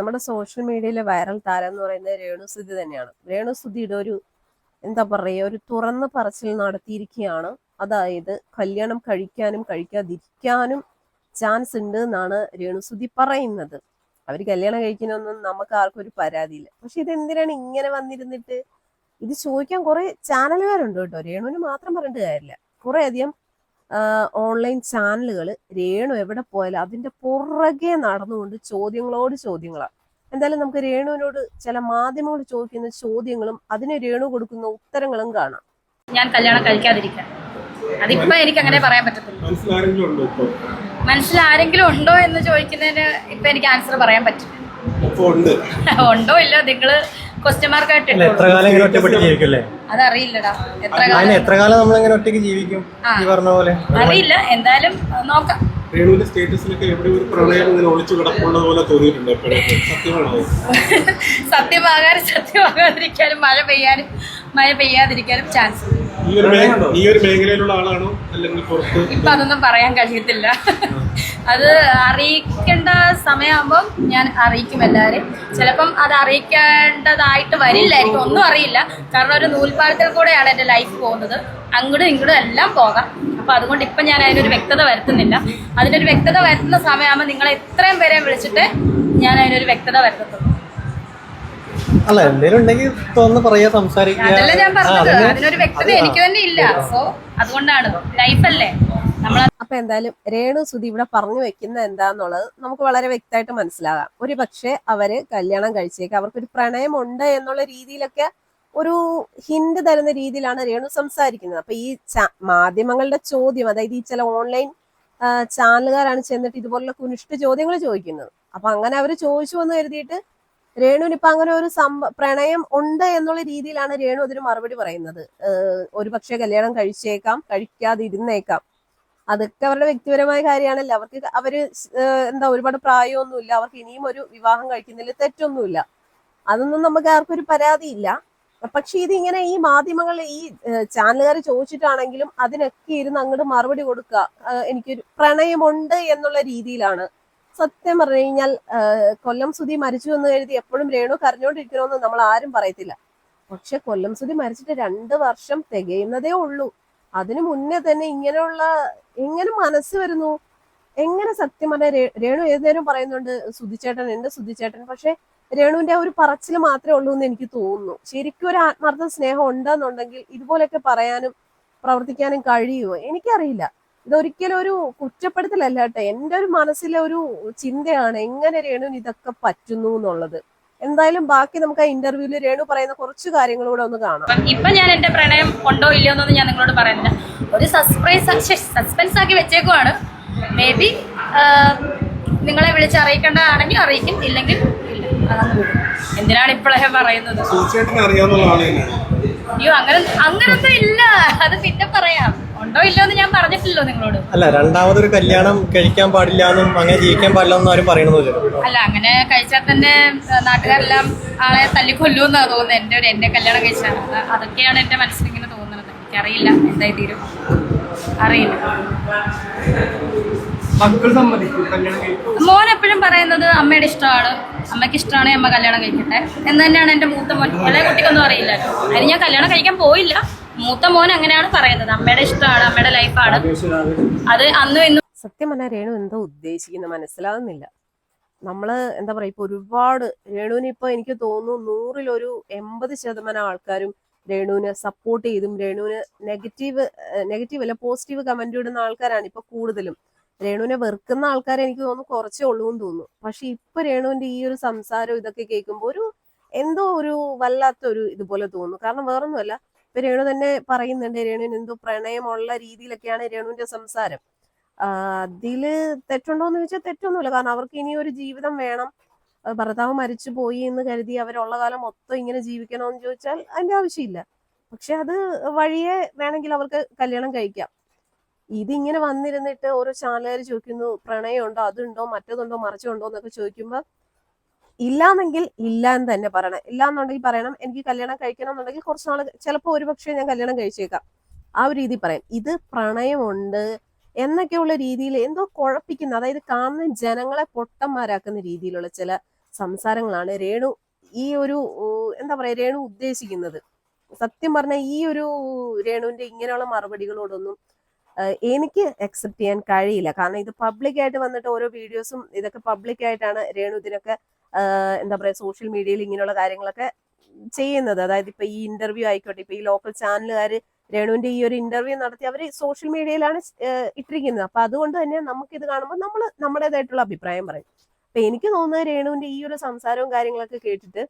നമ്മുടെ സോഷ്യൽ മീഡിയയിലെ വൈറൽ താരം എന്ന് പറയുന്നത് രേണുസുതി തന്നെയാണ്. രേണുസുതിയുടെ ഒരു എന്താ പറയുക ഒരു തുറന്ന പറച്ചിൽ നടത്തിയിരിക്കുകയാണ്. അതായത് കല്യാണം കഴിക്കാനും കഴിക്കാതിരിക്കാനും ചാൻസ് ഉണ്ട് എന്നാണ് രേണുസുതി പറയുന്നത്. അവർ കല്യാണം കഴിക്കണമെന്നും നമുക്ക് ആർക്കും ഒരു പരാതിയില്ല. പക്ഷെ ഇതെന്തിനാണ് ഇങ്ങനെ വന്നിരുന്നിട്ട്? ഇത് ചോദിക്കാൻ കുറെ ചാനലുകാരുണ്ട് കേട്ടോ. രേണുവിന് മാത്രം പറഞ്ഞിട്ട് കാര്യമില്ല. കുറെ അധികം ഓൺലൈൻ ചാനലുകൾ രേണു എവിടെ പോയാലും അതിന്റെ പുറകെ നടന്നുകൊണ്ട് ചോദ്യങ്ങളോട് ചോദ്യങ്ങളാണ് എന്തായാലും നമുക്ക് രേണുവിനോട് ചില മാധ്യമങ്ങൾ ചോദിക്കുന്ന ചോദ്യങ്ങളും അതിന് രേണു കൊടുക്കുന്ന ഉത്തരങ്ങളും കാണാം. ഞാൻ കല്യാണം കഴിക്കാതിരിക്കാം അതിപ്പോ എനിക്ക് അങ്ങനെ പറയാൻ പറ്റത്തില്ല. മനസ്സിലാരെങ്കിലും ഉണ്ടോ ഇപ്പൊ? മനസ്സിൽ ആരെങ്കിലും ഉണ്ടോ എന്ന് ചോദിക്കുന്നതിന് ഇപ്പൊ എനിക്ക് ആൻസർ പറയാൻ പറ്റില്ല. ഇപ്പൊ ഉണ്ട്. ഉണ്ടോ ഇല്ല നിങ്ങൾ? ക്വസ്റ്റ്യൻ മാർക്കായിട്ട് അല്ല എത്ര കാലം ഇങ്ങനെ ഒറ്റപ്പെട്ട് അതറിയില്ലടാ. എത്ര അതിന് കാലം? എത്ര കാലം നമ്മളിങ്ങനെ ഒറ്റയ്ക്ക് ജീവിക്കും? ആ. ഈ പറഞ്ഞ പോലെ. അറിയില്ല. എന്തായാലും നോക്കാം. രേണുവിന്റെ സ്റ്റേറ്റസിലൊക്കെ എവിടെ ഒരു പ്രണയം ഇങ്ങനെ ഒളിച്ചു കിടപ്പുള്ളത് പോലെ തോന്നിയിട്ടുണ്ട് സത്യമാണോ? സത്യമാകാനും സത്യമാകാതിരിക്കാനും മഴ പെയ്യാനും മഴ പെയ്യാതിരിക്കാനും ചാൻസ് ഈ ഒരു മേ- ഈ ഒരു മേഖലയിലുള്ള ആളാണോ? അല്ലെങ്കിൽ പുറത്ത് ഇപ്പൊ അതൊന്നും പറയാൻ കഴിയത്തില്ല. അത് അറിയിക്കേണ്ട സമയമാകുമ്പോൾ ഞാൻ അറിയിക്കും എല്ലാവരും ചിലപ്പം അത് അറിയിക്കേണ്ടതായിട്ട് വരില്ലായിരിക്കും. ഒന്നും അറിയില്ല. കാരണം ഒരു നൂൽപ്പാലത്തിൽ കൂടെയാണ് എന്റെ ലൈഫ് പോകുന്നത്. അങ്ങോട്ടും ഇങ്ങോട്ടും എല്ലാം പോകാം. അപ്പോൾ അതുകൊണ്ട് ഇപ്പം ഞാൻ അതിനൊരു വ്യക്തത വരുത്തുന്നില്ല. അതിനൊരു വ്യക്തത വരുത്തുന്ന സമയമാകുമ്പോൾ നിങ്ങളെ ഇത്രയും പേരെ വിളിച്ചിട്ട് ഞാൻ അതിനൊരു വ്യക്തത വരുത്തത്തുള്ളൂ അല്ല എന്തെങ്കിലും ഉണ്ടെങ്കിൽ പറയാ സംസാരിക്കുക അതല്ല ഞാൻ പറഞ്ഞത്. അതിനൊരു വ്യക്തത എനിക്ക് തന്നെ ഇല്ല. സോ അതുകൊണ്ടാണ്. ലൈഫല്ലേ നമ്മൾ അപ്പൊ എന്തായാലും രേണു സുധി ഇവിടെ പറഞ്ഞു വെക്കുന്ന എന്താന്നുള്ളത് നമുക്ക് വളരെ വ്യക്തമായിട്ട് മനസ്സിലാകാം. ഒരു പക്ഷെ അവർ കല്യാണം കഴിച്ചേക്ക് അവർക്കൊരു പ്രണയം ഉണ്ട് എന്നുള്ള രീതിയിലൊക്കെ ഒരു ഹിന്റ് തരുന്ന രീതിയിലാണ് രേണു സംസാരിക്കുന്നത്. അപ്പൊ ഈ മാധ്യമങ്ങളുടെ ചോദ്യം അതായത് ഈ ചില ഓൺലൈൻ ചാനലുകാരാണ് ചെന്നിട്ട് ഇതുപോലുള്ള കുനിഷ്ഠ ചോദ്യങ്ങൾ ചോദിക്കുന്നത്. അപ്പൊ അങ്ങനെ അവർ ചോദിച്ചു എന്ന് കരുതിയിട്ട് രേണുവിന് ഇപ്പൊ അങ്ങനെ ഒരു സംഭ പ്രണയം ഉണ്ട് എന്നുള്ള രീതിയിലാണ് രേണു അതിന് മറുപടി പറയുന്നത്. ഒരു പക്ഷേ കല്യാണം കഴിച്ചേക്കാം കഴിക്കാതിരുന്നേക്കാം. അതൊക്കെ അവരുടെ വ്യക്തിപരമായ കാര്യമാണല്ലോ. അവർക്ക് അവർ എന്താ ഒരുപാട് പ്രായമൊന്നുമില്ല. അവർക്ക് ഇനിയും ഒരു വിവാഹം കഴിക്കുന്നതിൽ തെറ്റൊന്നുമില്ല. അതൊന്നും നമുക്ക് ആർക്കൊരു പരാതിയില്ല. പക്ഷെ ഇതിങ്ങനെ ഈ മാധ്യമങ്ങൾ ഈ ചാനലുകാർ ചോദിച്ചിട്ടാണെങ്കിലും അതിനൊക്കെ ഇരുന്ന് അങ്ങോട്ട് മറുപടി കൊടുക്കുക എനിക്കൊരു പ്രണയമുണ്ട് എന്നുള്ള രീതിയിലാണ്. സത്യം പറഞ്ഞു കഴിഞ്ഞാൽ കൊല്ലം സുധി മരിച്ചു എന്ന് കരുതി എപ്പോഴും രേണു കരഞ്ഞോണ്ടിരിക്കണമെന്ന് നമ്മൾ ആരും പറയത്തില്ല. പക്ഷെ കൊല്ലം സുധി മരിച്ചിട്ട് രണ്ട് വർഷം തികയുന്നതേ ഉള്ളൂ. അതിനു മുന്നേ തന്നെ ഇങ്ങനെയുള്ള എങ്ങനെ മനസ്സ് വരുന്നു? എങ്ങനെ സത്യം പറഞ്ഞ രേണു ഏത് നേരം പറയുന്നുണ്ട് സുധിച്ചേട്ടൻ എന്റെ സുധിച്ചേട്ടൻ. പക്ഷെ രേണുവിന്റെ ആ ഒരു പറച്ചിൽ മാത്രമേ ഉള്ളൂ എന്ന് എനിക്ക് തോന്നുന്നു. ശരിക്കും ഒരു ആത്മാർത്ഥ സ്നേഹം ഉണ്ടെന്നുണ്ടെങ്കിൽ ഇതുപോലെയൊക്കെ പറയാനും പ്രവർത്തിക്കാനും കഴിയുമോ? എനിക്കറിയില്ല. ഇതൊരിക്കലും ഒരു കുറ്റപ്പെടുത്തലല്ല കേട്ടോ. എന്റെ ഒരു മനസ്സിലെ ഒരു ചിന്തയാണ് എങ്ങനെ രേണുവിന് ഇതൊക്കെ പറ്റുന്നു എന്നുള്ളത്. എന്തായാലും ബാക്കി നമുക്ക് ആ ഇന്റർവ്യൂവിൽ രേണു പറയുന്ന കുറച്ച് കാര്യങ്ങളൂടെ ഒന്ന് കാണാം. ഇപ്പൊ ഞാൻ എന്റെ പ്രണയം ഉണ്ടോ ഇല്ലയോ എന്നൊന്നും ഞാൻ നിങ്ങളോട് പറയുന്നില്ല. ഒരു സർപ്രൈസ് സസ്പെൻസ് ആക്കി വെച്ചേക്കുവാണ്. മേ ബി നിങ്ങളെ വിളിച്ച് അറിയിക്കേണ്ടതാണെങ്കിൽ അറിയിക്കും ഇല്ലെങ്കിൽ എന്തിനാണ് ഇപ്പോഴേ പറയുന്നത്? അയ്യോ അങ്ങനെ അങ്ങനൊന്നും ഇല്ല. അത് പിന്നെ പറയാം. ഉണ്ടോ ഇല്ലോ എന്ന് ഞാൻ പറഞ്ഞിട്ടില്ലല്ലോ നിങ്ങളോട്. അല്ല രണ്ടാമതൊരു കല്യാണം കഴിക്കാൻ പാടില്ല എന്നും അങ്ങനെ ജീവിക്കാൻ പാടില്ല എന്നും ആരും പറയണമെന്നില്ല അല്ല അങ്ങനെ കഴിച്ചാൽ തന്നെ നാട്ടുകാരെല്ലാം ആളെ തല്ലിക്കൊല്ലൂന്നാ തോന്നുന്നത്. എന്റെ ഒരു എന്നെ കല്യാണം കഴിച്ചാൽ. അതൊക്കെയാണ് അതൊക്കെയാണ് മനസ്സിൽ ഇങ്ങനെ തോന്നുന്നത്. എനിക്കറിയില്ല എന്തായി തീരും. അറിയില്ല. മോൻ എപ്പോഴും പറയുന്നത് അമ്മയുടെ ഇഷ്ടമാണ്. അമ്മയ്ക്ക് ഇഷ്ടമാണ് അമ്മ കല്യാണം കഴിക്കട്ടെ. എന്ന് തന്നെയാണ് എന്റെ മൂത്ത മോൻ. ഇളയ കുട്ടിക്കൊന്നും അറിയില്ല. അതിന് ഞാൻ കല്യാണം കഴിക്കാൻ പോയില്ല. മൂത്ത മോൻ അങ്ങനെയാണ് പറയുന്നത്. അമ്മയുടെ ഇഷ്ടമാണ് അമ്മയുടെ ലൈഫാണ് അത് അന്നും ഇന്നും സത്യം പറഞ്ഞാൽ രേണു എന്തോ ഉദ്ദേശിക്കുന്നത് മനസ്സിലാകുന്നില്ല നമ്മൾ എന്താ പറയാ ഇപ്പൊ ഒരുപാട് രേണുവിന് ഇപ്പൊ എനിക്ക് തോന്നുന്നു നൂറിലൊരു എൺപത് ശതമാനം ആൾക്കാരും രേണുവിനെ സപ്പോർട്ട് ചെയ്തും രേണുവിന് നെഗറ്റീവ് നെഗറ്റീവ് അല്ല പോസിറ്റീവ് കമന്റ് ഇടുന്ന ആൾക്കാരാണ് ഇപ്പൊ കൂടുതലും. രേണുവിനെ വെറുക്കുന്ന ആൾക്കാരെ എനിക്ക് തോന്നുന്നു കുറച്ചേ ഉള്ളൂ എന്ന് തോന്നുന്നു. പക്ഷെ ഇപ്പൊ രേണുവിന്റെ ഈ ഒരു സംസാരം ഇതൊക്കെ കേൾക്കുമ്പോൾ ഒരു എന്തോ ഒരു വല്ലാത്ത ഒരു ഇതുപോലെ തോന്നുന്നു. കാരണം വേറൊന്നുമല്ല ഇപ്പൊ രേണു തന്നെ പറയുന്നുണ്ട് രേണുവിന് എന്തോ പ്രണയമുള്ള രീതിയിലൊക്കെയാണ് രേണുവിന്റെ സംസാരം. അതിൽ തെറ്റുണ്ടോ എന്ന് ചോദിച്ചാൽ തെറ്റൊന്നുമില്ല. കാരണം അവർക്ക് ഇനി ഒരു ജീവിതം വേണം. ഭർത്താവ് മരിച്ചു പോയി എന്ന് കരുതി അവരുള്ള കാലം മൊത്തം ഇങ്ങനെ ജീവിക്കണമെന്ന് ചോദിച്ചാൽ അതിന്റെ ആവശ്യമില്ല. പക്ഷെ അത് വഴിയെ വേണമെങ്കിൽ അവർക്ക് കല്യാണം കഴിക്കാം. ഇതിങ്ങനെ വന്നിരുന്നിട്ട് ഓരോ ചാനലുകാർ ചോദിക്കുന്നു പ്രണയമുണ്ടോ അതുണ്ടോ മറ്റതുണ്ടോ മറിച്ചുണ്ടോ എന്നൊക്കെ ചോദിക്കുമ്പോൾ ഇല്ലാന്നെങ്കിൽ ഇല്ല എന്ന് തന്നെ പറയണം. ഇല്ല എന്നുണ്ടെങ്കിൽ പറയണം. എനിക്ക് കല്യാണം കഴിക്കണം എന്നുണ്ടെങ്കിൽ കുറച്ച് നാൾ ചിലപ്പോൾ ഒരുപക്ഷെ ഞാൻ കല്യാണം കഴിച്ചേക്കാം. ആ ഒരു രീതി പറയാം. ഇത് പ്രണയമുണ്ട് എന്നൊക്കെയുള്ള രീതിയിൽ എന്തോ കുഴപ്പിക്കുന്ന അതായത് കാണുന്ന ജനങ്ങളെ പൊട്ടന്മാരാക്കുന്ന രീതിയിലുള്ള ചില സംസാരങ്ങളാണ് രേണു ഈ ഒരു എന്താ പറയാ രേണു ഉദ്ദേശിക്കുന്നത്. സത്യം പറഞ്ഞാൽ ഈ ഒരു രേണുവിന്റെ ഇങ്ങനെയുള്ള മറുപടികളോടൊന്നും എനിക്ക് അക്സെപ്റ്റ് ചെയ്യാൻ കഴിയില്ല. കാരണം ഇത് പബ്ലിക് ആയിട്ട് വന്നിട്ട് ഓരോ വീഡിയോസും ഇതൊക്കെ പബ്ലിക് ആയിട്ടാണ് രേണു ഇതിനൊക്കെ എന്താ പറയാ സോഷ്യൽ മീഡിയയിൽ ഇങ്ങനെയുള്ള കാര്യങ്ങളൊക്കെ ചെയ്യുന്നത്. അതായത് ഇപ്പൊ ഈ ഇന്റർവ്യൂ ആയിക്കോട്ടെ ഇപ്പൊ ഈ ലോക്കൽ ചാനലുകാർ രേണുവിന്റെ ഈ ഒരു ഇന്റർവ്യൂ നടത്തി അവർ സോഷ്യൽ മീഡിയയിലാണ് ഇട്ടിരിക്കുന്നത്. അപ്പൊ അതുകൊണ്ട് തന്നെ നമുക്ക് ഇത് കാണുമ്പോൾ നമ്മൾ നമ്മുടേതായിട്ടുള്ള അഭിപ്രായം പറയും. അപ്പൊ എനിക്ക് തോന്നുന്നത് രേണുവിന്റെ ഈ ഒരു സംസാരവും കാര്യങ്ങളൊക്കെ കേട്ടിട്ട്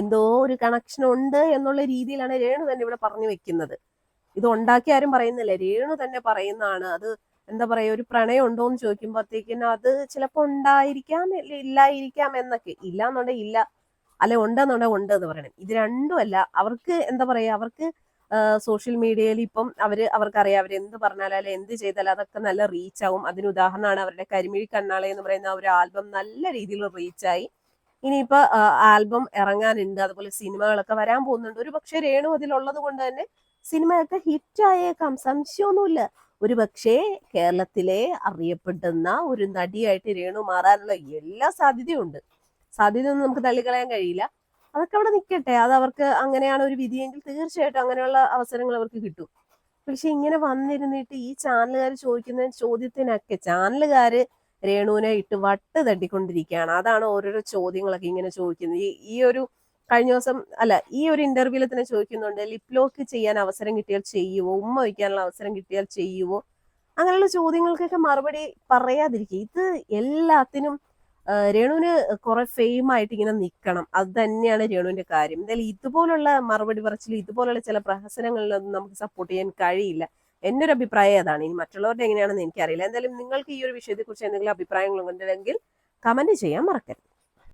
എന്തോ ഒരു കണക്ഷൻ ഉണ്ട് എന്നുള്ള രീതിയിലാണ് രേണു തന്നെ ഇവിടെ പറഞ്ഞു വെക്കുന്നത്. ഇത് ഉണ്ടാക്കി ആരും പറയുന്നില്ല. രേണു തന്നെ പറയുന്നതാണ്. അത് എന്താ പറയാ ഒരു പ്രണയം ഉണ്ടോ എന്ന് ചോദിക്കുമ്പോഴത്തേക്കിനും അത് ചിലപ്പോൾ ഉണ്ടായിരിക്കാം ഇല്ലായിരിക്കാം എന്നൊക്കെ. ഇല്ല എന്നുണ്ടെങ്കിൽ ഇല്ല. അല്ലെ ഉണ്ടെന്നുണ്ടെങ്കിൽ ഉണ്ട് എന്ന് പറയണം. ഇത് രണ്ടുമല്ല. അവർക്ക് എന്താ പറയാ അവർക്ക് സോഷ്യൽ മീഡിയയിൽ ഇപ്പം അവർ അവർക്കറിയാം അവർ എന്ത് പറഞ്ഞാലും അല്ലെ എന്ത് ചെയ്താലും അതൊക്കെ നല്ല റീച്ച് ആവും അതിന് ഉദാഹരണമാണ് അവരുടെ കരിമിഴി കണ്ണാളെ എന്ന് പറയുന്ന ഒരു ആൽബം നല്ല രീതിയിൽ റീച്ചായി. ഇനിയിപ്പോ ആൽബം ഇറങ്ങാനുണ്ട്. അതുപോലെ സിനിമകളൊക്കെ വരാൻ പോകുന്നുണ്ട്. ഒരു പക്ഷെ രേണു അതിലുള്ളത് കൊണ്ട് തന്നെ സിനിമയൊക്കെ ഹിറ്റ് ആയേക്കാം സംശയമൊന്നുമില്ല. ഒരു പക്ഷേ കേരളത്തിലെ അറിയപ്പെടുന്ന ഒരു നടിയായിട്ട് രേണു മാറാനുള്ള എല്ലാ സാധ്യതയും ഉണ്ട്. സാധ്യതയൊന്നും നമുക്ക് തള്ളിക്കളയാൻ കഴിയില്ല. അതൊക്കെ അവിടെ നിൽക്കട്ടെ അത് അവർക്ക് അങ്ങനെയാണ് ഒരു വിധിയെങ്കിൽ തീർച്ചയായിട്ടും അങ്ങനെയുള്ള അവസരങ്ങൾ അവർക്ക് കിട്ടും. പക്ഷെ ഇങ്ങനെ വന്നിരുന്നിട്ട് ഈ ചാനലുകാർ ചോദിക്കുന്ന ചോദ്യത്തിനൊക്കെ ചാനലുകാർ രേണുവിനെ ഇട്ട് വട്ട് തട്ടിക്കൊണ്ടിരിക്കുകയാണ്. അതാണ് ഓരോരോ ചോദ്യങ്ങളൊക്കെ ഇങ്ങനെ ചോദിക്കുന്നത്. ഈ ഒരു കഴിഞ്ഞ ദിവസം അല്ല ഈ ഒരു ഇന്റർവ്യൂവിൽ തന്നെ ചോദിക്കുന്നുണ്ട് ലിപ് ലോക്ക് ചെയ്യാൻ അവസരം കിട്ടിയാൽ ചെയ്യുവോ? ഉമ്മ വയ്ക്കാനുള്ള അവസരം കിട്ടിയാൽ ചെയ്യുവോ? അങ്ങനെയുള്ള ചോദ്യങ്ങൾക്കൊക്കെ മറുപടി പറയാതിരിക്കുക. ഇത് എല്ലാത്തിനും രേണുവിന് കുറെ ഫെയിം ആയിട്ട് ഇങ്ങനെ നിൽക്കണം അത് തന്നെയാണ് രേണുവിന്റെ കാര്യം. എന്തായാലും ഇതുപോലുള്ള മറുപടി പറച്ചിൽ ഇതുപോലുള്ള ചില പ്രഹസനങ്ങളിലൊന്നും നമുക്ക് സപ്പോർട്ട് ചെയ്യാൻ കഴിയില്ല. എന്റെ ഒരു അഭിപ്രായം അതാണ് ഇനി മറ്റുള്ളവരുടെ എങ്ങനെയാണെന്ന് എനിക്കറിയില്ല. എന്തായാലും നിങ്ങൾക്ക് ഈ ഒരു വിഷയത്തെക്കുറിച്ച് എന്തെങ്കിലും അഭിപ്രായങ്ങളുണ്ടെങ്കിൽ കമന്റ് ചെയ്യാൻ മറക്കരുത്.